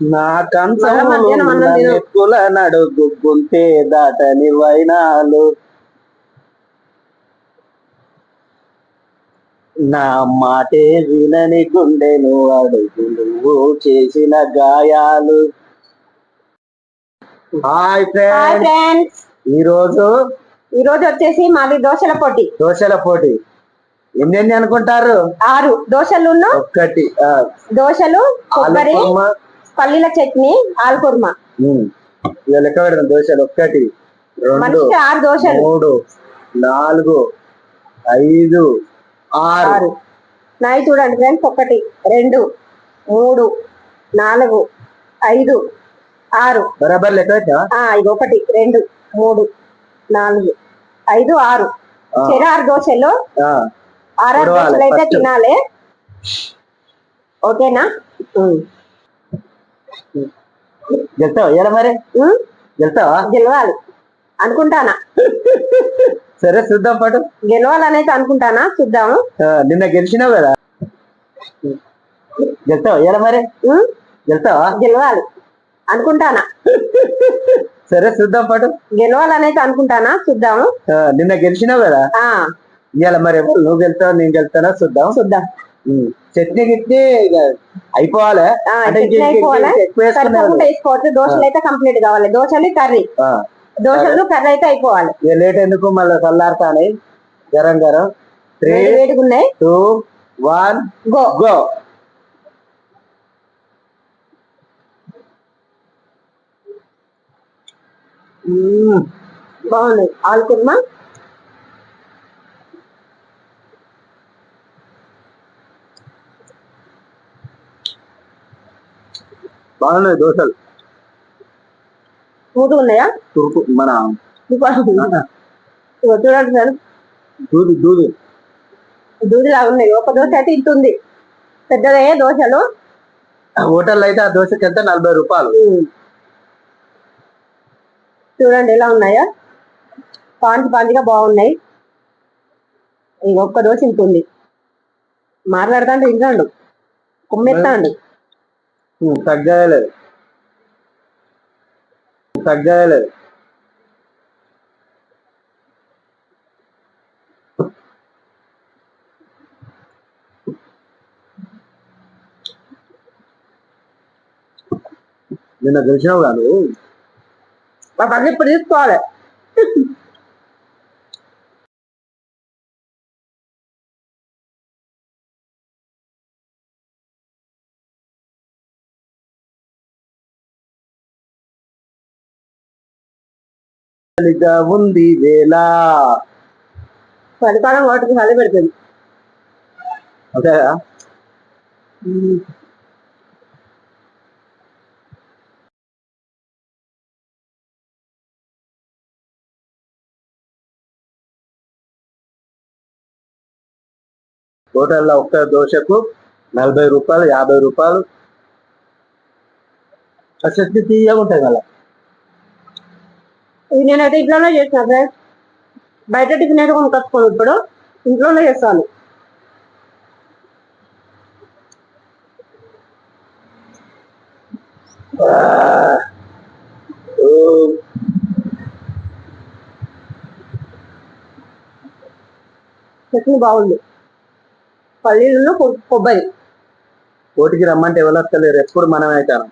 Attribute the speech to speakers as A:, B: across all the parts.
A: నా. కంచకుల నడుగు గుంతే దాటని వైనాలు. నా మాటే వినని గుండెను అడుగులు చేసిన గాయాలు. Hi
B: friends.
A: ఈ రోజు
B: ఈ రోజు వచ్చేసి మాది దోశల పోటీ.
A: దోశల పోటీ. ఎన్నెన్ని అనుకుంటారు?
B: ఆరు. దోశలును
A: ఒక్కటి ఆ,
B: దోశలు కొబ్బరి. పల్లీల చట్నీ ఆలుకుర్మ.
A: ఇక లెక్క పెడదాం దోశలు ఒక్కటి రెండు
B: ఆరు దోశలు.
A: మూడు నాలుగు ఐదు ఆరు.
B: నాయి చూడండి ఫ్రెండ్స్ ఒకటి రెండు మూడు నాలుగు ఐదు ఆరు.
A: బరాబర్ లెక్క
B: ఇది ఒకటి రెండు మూడు నాలుగు ఐదు ఆరు.
A: ఆ.
B: చెర ఆరు దోశలు.
A: ఆ,
B: ఆరు
A: పొడవాలి
B: దోశలు అయితే. తినాలి. ఓకేనా?
A: ఇయ్యాల మరి?
B: ఉమ్,
A: గెలుతావా
B: గెలవాలి. అనుకుంటానా?
A: సరే చూద్దాం పాటు.
B: గెలవాలనైతే అనుకుంటానా? చూద్దాము.
A: నిన్న గెలిచినావు కదా? గెలుతావా ఇయ్యాల మరి?
B: ఉమ్,
A: గెలుతావా
B: గెలవాలి. అనుకుంటానా?
A: సరే చూద్దాం పాటు.
B: గెలవాలనైతే అనుకుంటానా? చూద్దాము.
A: నిన్న గెలిచినావు కదా? ఇవాళ మరి ఎవరు? నువ్వు గెలుతావు నేను గెలుతానా? చూద్దాం
B: చూద్దాం.
A: చట్నీ గిట్నీ అయిపోవాలి?
B: వేసుకోవచ్చు దోశలు అయితే కంప్లీట్ కావాలి. దోశలు కర్రీ. దోశలు కర్రీ అయితే అయిపోవాలి.
A: లేట్ ఎందుకు? మళ్ళీ చల్లారుతానే. గరం గరం. త్రీ
B: ఉన్నాయి
A: టూ వన్
B: గో.
A: గో.
B: బాగుంది ఆలు
A: బాగున్నాయి దోశలు.
B: మూడు ఉన్నాయా?
A: తురుకు మన
B: చూడండి సార్
A: దూది దూది.
B: దూదిలాగా ఉన్నాయి. ఒక దోశ అయితే ఇంత ఉంది. పెద్దదే దోశలు.
A: హోటల్ అయితే ఆ దోశకి ఎంత? నలభై రూపాయలు.
B: చూడండి ఎలా ఉన్నాయో? పాంచి పాంచిగా బాగున్నాయి. ఒక్క దోశ ఇంత ఉంది. మాట్లాడుతాంటే ఇంటాడు కుమ్మెత్తాండు
A: ఉమ్, తగ్గలేదు తగ్గలేదు నిన్న గెలిచినావు కాదు
B: మా పని ఇప్పుడు తీసుకోవాలి
A: ఇక ఉంది వేళ.
B: చలికాలం వాటికి చలి పెడుతుంది
A: ఓకే. హోటల్లో ఒక్క దోశకు నలభై రూపాయలు యాభై రూపాయలు. చట్నీ తీయగా ఉంటాయి మళ్ళా.
B: ఇది నేనైతే ఇంట్లోనే చేసిన ఫ్రెండ్స్ బయట టిఫిన్ అయితే కొనుకొచ్చుకోను ఇప్పుడు. ఇంట్లోనే చేస్తాను. చట్నీ బాగుంది. పల్లీలు కొబ్బరి.
A: కోటికి రమ్మంటే ఎవరు వస్తలేరు ఎప్పుడు మనం అవుతాను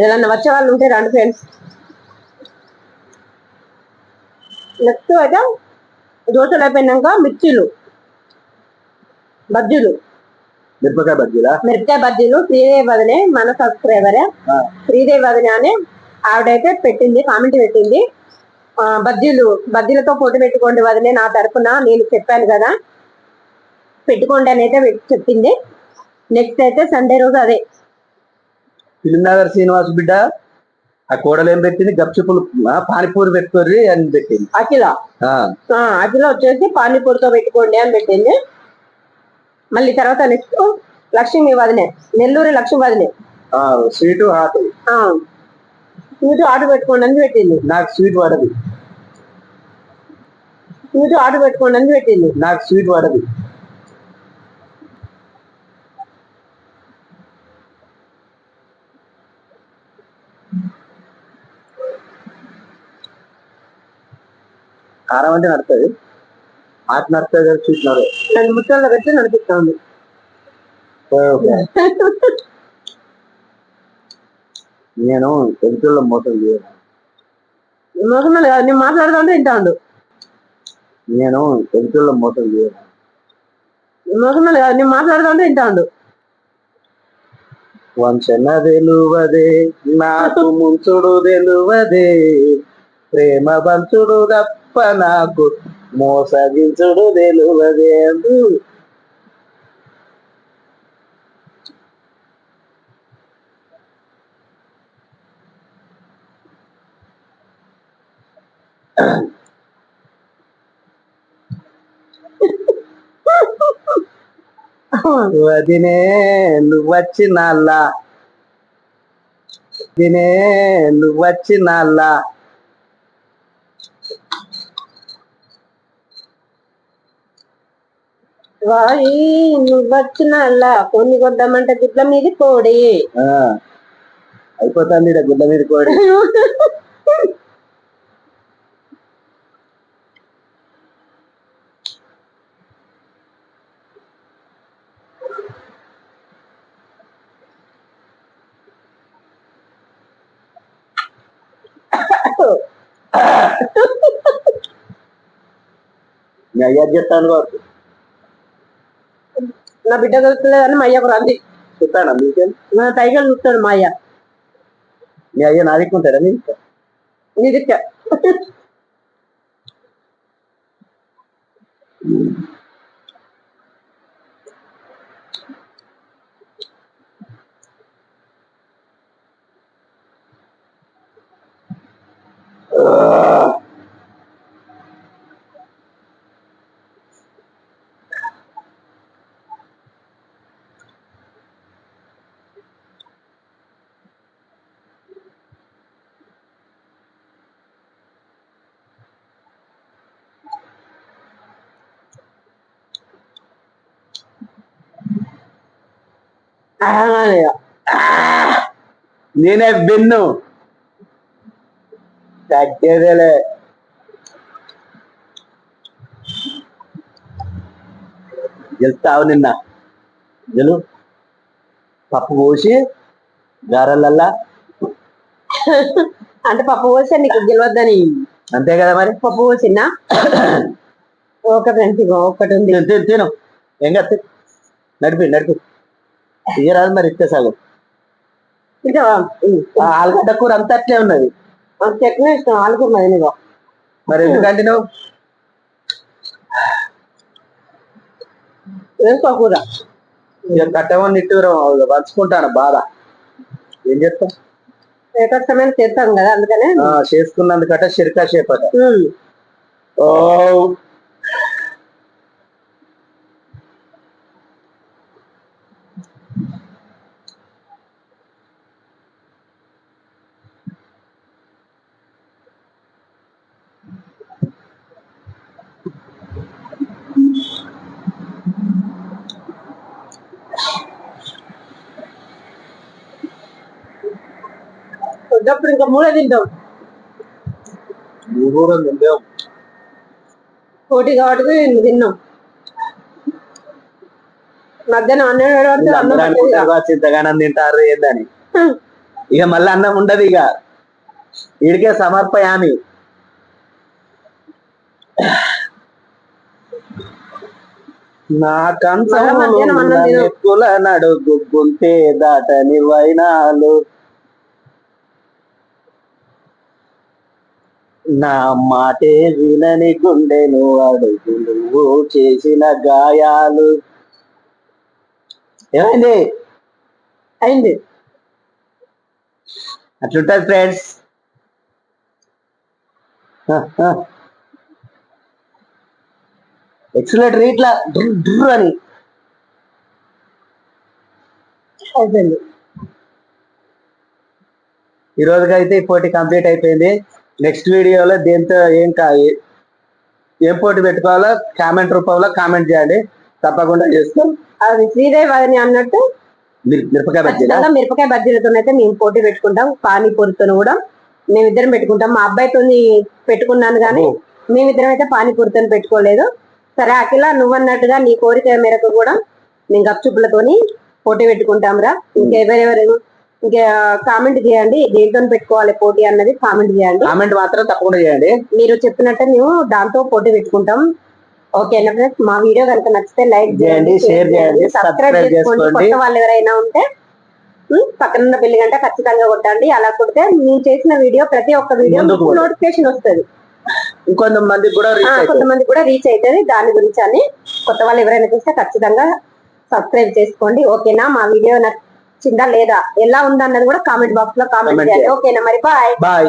B: ఏదైనా వచ్చే వాళ్ళు ఉంటే రండి ఫ్రెండ్స్ నెక్స్ట్ అయితే దోశలు అయిపోయినాక మిర్చీలు బజ్జీలు.
A: మిరపకాయ బజ్జీలా?
B: మిరపకాయ బజ్జీలు శ్రీదేవి వదినే మన సబ్స్క్రైబరే శ్రీదేవి వదిన అని ఆవిడైతే పెట్టింది కామెంట్ పెట్టింది. బజ్జీలు బజ్జీలతో పోటీ పెట్టుకోండి వదినే నా తరపున నేను చెప్పాను కదా. పెట్టుకోండి అని అయితే చెప్పింది. నెక్స్ట్ అయితే సండే రోజు అదే.
A: ఫిలింనగర్ శ్రీనివాస్ బిడ్డ ఆ కోడలు ఏం పెట్టింది? గప్చిపులు పానీపూరి పెట్టుకోర్రి అని పెట్టింది.
B: అఖిల. అఖిల వచ్చేసి పానీపూరితో పెట్టుకోండి అని పెట్టింది. మళ్ళీ తర్వాత నెక్స్ట్ లక్ష్మి వదినే నెల్లూరి లక్ష్మి వదినే.
A: ఆ, స్వీట్ హాట్.
B: స్వీట్ ఆర్డర్ పెట్టుకోండి అని పెట్టింది.
A: నాకు స్వీట్ పడదు
B: స్వీట్ ఆర్డర్ పెట్టుకోండి అని పెట్టింది.
A: నాకు స్వీట్ పడదు కారం అంటే నడుతుంది మాట నడుతుంది కదా చూసినారు
B: రెండు ముక్కల్లో పెట్టి నడిపిస్తుంది.
A: నేను ఎదుటిలో మోసం చేయను.
B: కాదు నేను మాట్లాడుతుంటే వింటాడు.
A: నేను ఎదుటిలో మోసం చేయను.
B: కాదు నేను మాట్లాడుతుంటే వింటాడు.
A: వంచన తెలువదే నాకు ముంచుడు తెలువదే ప్రేమ పంచుడు తప్ప నాకు మోసగించుడు తెలువదే అందు వదినే నువ్వచ్చినాళ్ళ వదినే నువ్వచ్చినాళ్ళ
B: వాయి నువ్వు వచ్చిన కొన్ని కొద్దామంటే గుడ్ల మీద కోడి
A: అయిపోతుంది గుడ్ల మీద కోడి మీ అయ్యా చెప్తాను కావచ్చు
B: నా బిడ్డ కలుపుతలేదని మా అయ్యకు రంది
A: చెప్తానా మీకేం
B: నా టైగర్ చూస్తాడు మా అయ్య
A: మీ అయ్యా నాదిక్కుంటాడా మీకు
B: నిదిక్క
A: నేనే బెన్ను తగ్గేదేలే. గెలుస్తావు నిన్న. గెలు పప్పు పోసి గారెలల్లా.
B: అంటే పప్పు పోసా నీకు గెలవద్దని.
A: అంతే కదా మరి?
B: పప్పు ఫ్రెండ్స్ ఇగో ఒక్కటి ఉంది
A: తిను ఏం కాదు. నడిపి నడిపి. తీయరాదు మరి ఇస్తే సగం
B: ఇంకా
A: ఆలుగడ్డ కూర అంతా అట్లే ఉన్నది.
B: చట్నీ ఇష్టం ఆలుకున్నది నీకు
A: మరి ఎందుకంటే నువ్వు
B: వేసుకో కూర?
A: ఇక కట్టమని నిట్టూరం పంచుకుంటాను బాధ. ఏం చెప్తాం
B: ఏకష్టమైన చేస్తాం కదా అందుకనే.
A: చేసుకున్నందుకట షిరికా చేపట. ఓ
B: పొద్దుప్పుడు ఇంకా మూడే తింటాం.
A: నువ్వు కూడా నిందేవు.
B: పోటీ కాబట్టి తిన్నాం. మధ్యాహ్నం అన్నం పెడితే అన్నం
A: అందరూ
B: పట్టదు
A: అనుకుంటారు "వా, చింతగానం తింటారు ఏందని. ఇక మళ్ళీ అన్నం ఉండదు ఇక. వీడికే సమర్పయామి. నా. కంచకుల నడుగు గుంటే దాటని వైనాలు. నా మాటే వినని గుండెను అడుగులు నువ్వు చేసిన గాయాలు. ఏమైంది?
B: అయింది.
A: అట్లుంటది ఫ్రెండ్స్ ఎక్సలేటర్ ఇట్లా డ్రు డ్రు అని.
B: అయిపోయింది.
A: ఈ రోజుకైతే ఈ పోటీ కంప్లీట్ అయిపోయింది. నెక్స్ట్ వీడియోలో దేంతో ఏం కా ఏం పోటీ పెట్టుకోవాలో కామెంట్ రూపంలో కామెంట్ చేయండి. తప్పకుండా చేస్తాం.
B: అది శ్రీదేవి అని అన్నట్టు
A: మిర- మిరపకాయ బజ్జీలా
B: మిరపకాయ బజ్జీలతోనైతే మేము పోటీ పెట్టుకుంటాం. పానీపూరితో కూడా మేమిద్దరం పెట్టుకుంటాం. మా అబ్బాయితో పెట్టుకున్నాను కానీ మేమిద్దరం అయితే పానీపూరితో పెట్టుకోలేదు. సరే అఖిల నువ్వన్నట్టుగా నీ కోరిక మేరకు కూడా మేము గప్చుప్పులతోని పోటీ పెట్టుకుంటాంరా. ఇంకెవరెవరు? ఇంకా కామెంట్ చేయండి. దేంతో పెట్టుకోవాలి పోటీ అన్నది కామెంట్ చేయండి.
A: కామెంట్ మాత్రం తప్పకుండా చేయండి.
B: మీరు చెప్పినట్టు మేము దాంతో పోటీ పెట్టుకుంటాం. ఓకేనా ఫ్రెండ్స్ మా వీడియో కనుక నచ్చితే లైక్
A: చేయండి, share చేయండి,
B: సబ్స్క్రైబ్ చేసుకోండి. కొత్త వాళ్ళు ఎవరైనా ఉంటే పక్కన ఉన్న బెల్ గంట ఖచ్చితంగా కొట్టండి. అలా కొడితే మేము చేసిన వీడియో ప్రతి ఒక్క వీడియో. నోటిఫికేషన్ వస్తుంది.
A: ఇంకొంతమందికి కూడా
B: కొంతమంది కూడా రీచ్ అవుతుంది దాని గురించి అని కొత్త వాళ్ళు ఎవరైనా చూస్తే ఖచ్చితంగా సబ్స్క్రైబ్ చేసుకోండి. ఓకేనా? మా వీడియో నచ్చిందా లేదా? ఎలా ఉందన్నది కూడా కామెంట్ బాక్స్లో కామెంట్
A: చేయండి.
B: ఓకేనా మరి బాయ్
A: బాయ్